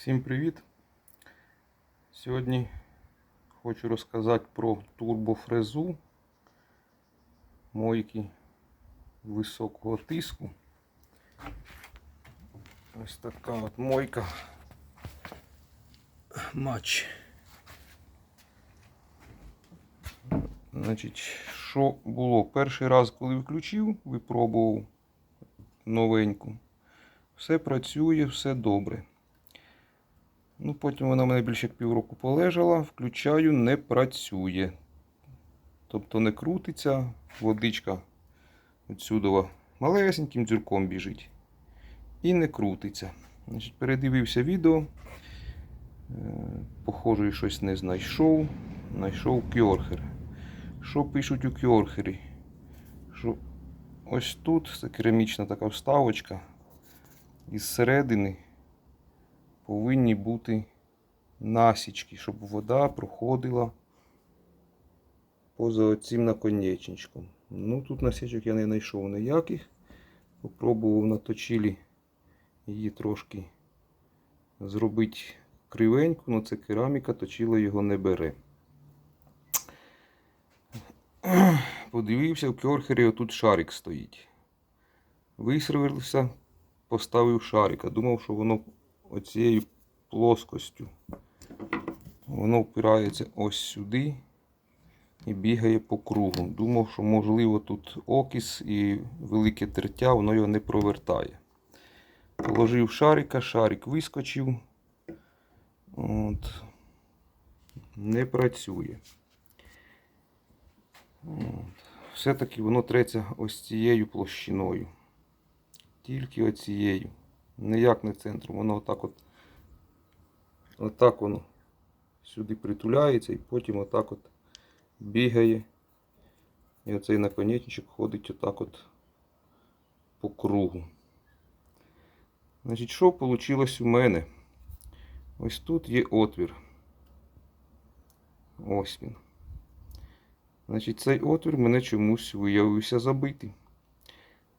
Всім привіт! Сьогодні хочу розказати про турбофрезу мойки високого тиску. Ось така от мойка матч. Значить, що було? Перший раз, коли включив, випробував новеньку. Все працює, все добре. Ну, Потім вона в мене більше як півроку полежала, включаю, не працює. Тобто не крутиться, водичка відсюди малесеньким дзюрком біжить. І не крутиться. Значить, Передивився відео. Е, Похоже, щось не знайшов. Знайшов кьорхер. Що пишуть у кьорхері? Що ось тут керамічна така вставочка. Із середини повинні бути насічки, щоб вода проходила поза цим наконечничком. Ну, тут насічок я не знайшов ніяких. Попробував на точилі її трошки зробити кривеньку, але це кераміка, точило його не бере. Подивився, в кьорхері отут шарик стоїть. Висервився, поставив шарика. Думав, що воно оцією плоскостю. Воно впирається ось сюди і бігає по кругу. Думав, що можливо тут окіс і велике тертя, воно його не провертає. Положив шарика, шарик вискочив. От. Не працює. Все-таки воно треться ось цією площиною. Тільки оцією. Ніяк не центром. Воно отак от. Отак воно сюди притуляється і потім отак от бігає. І оцей наконечничок ходить отак от по кругу. Значить, що вийшло у мене? Ось тут є отвір. Ось він. Значить, цей отвір мене чомусь виявився забитий.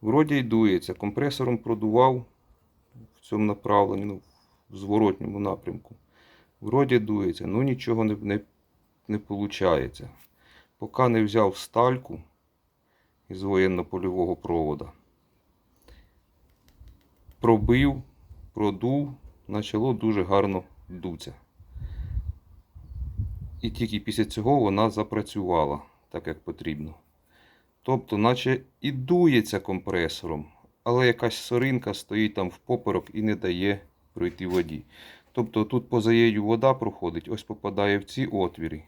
Вроді й дується. Компресором продував в цьому направленні, ну, в зворотньому напрямку. Вроді дується, ну нічого не, не, не виходить. Поки не взяв стальку із воєнно-польового провода. Пробив, продув, почало дуже гарно дуться. І тільки після цього вона запрацювала так, як потрібно. Тобто, наче і дується компресором, але якась соринка стоїть там в поперок і не дає пройти воді. Тобто тут поза нею вода проходить, ось попадає в ці отвіри,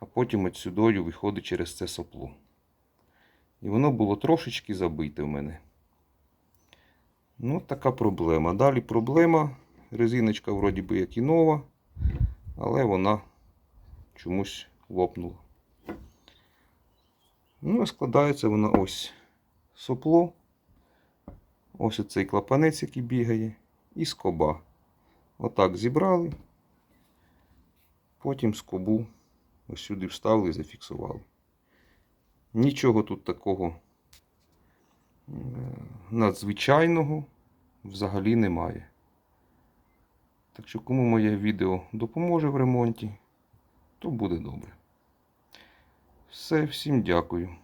а потім отсюдою виходить через це сопло. І воно було трошечки забите в мене. Ну, така проблема. Далі проблема. Резиночка вроді би як і нова, але вона чомусь лопнула. Ну, складається вона ось сопло. Ось оцей клапанець, який бігає, і скоба. Отак зібрали. Потім скобу ось сюди вставили і зафіксували. Нічого тут такого е, надзвичайного взагалі немає. Так що, кому моє відео допоможе в ремонті, то буде добре. Все, всім дякую.